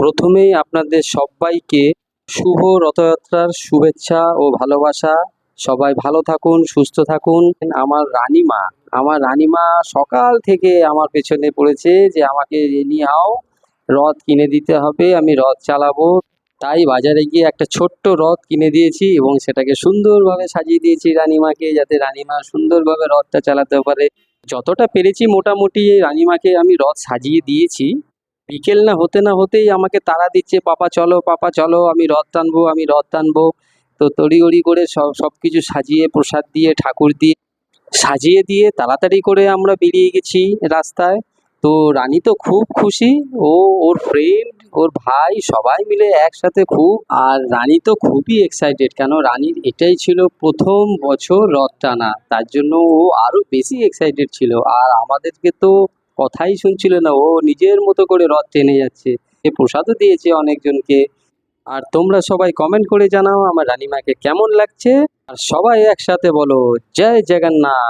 প্রথমেই আপনাদের সবাইকে শুভ রথযাত্রার শুভেচ্ছা ও ভালোবাসা। সবাই ভালো থাকুন, সুস্থ থাকুন। আমার রানীমা আমার রানীমা সকাল থেকে আমার পেছনে পড়েছে যে আমাকে নিয়ে আও রথ কিনে দিতে হবে, আমি রথ চালাবো। তাই বাজারে গিয়ে একটা ছোট্ট রথ কিনে দিয়েছি এবং সেটাকে সুন্দরভাবে সাজিয়ে দিয়েছি রানীমাকে যাতে রানীমা সুন্দরভাবে রথটা চালাতে পারে। যতটা পেরেছি মোটামুটি রানীমাকে আমি রথ সাজিয়ে দিয়েছি। বিকেল না হতে না হতেই আমাকে তাড়া দিচ্ছে, পাপা চলো পাপা চলো, আমি রথ টানবো, আমি রথ টানবো। তো তড়িঘড়ি করে সব সব কিছু সাজিয়ে, প্রসাদ দিয়ে, ঠাকুর দিয়ে, সাজিয়ে দিয়ে তাড়াতাড়ি করে আমরা বেরিয়ে গেছি রাস্তায়। তো রানী তো খুব খুশি, ও, ওর ফ্রেন্ড ওর ভাই সবাই মিলে একসাথে খুব, আর রানী তো খুবই এক্সাইটেড কেন রানীর এটাই ছিল প্রথম বছর রথ টানা, তার জন্য ও আরও বেশি এক্সাইটেড ছিল। আর আমাদেরকে তো কথাই শুনছিল না। ও নিজের মতো করে রথ টেনে যাচ্ছে। এ প্রসাদও দিয়েছে অনেকজনকে। আর তোমরা সবাই কমেন্ট করে জানাও আমার রানিমাকে কেমন লাগছে। আর সবাই একসাথে বলো, জয় জগন্নাথ!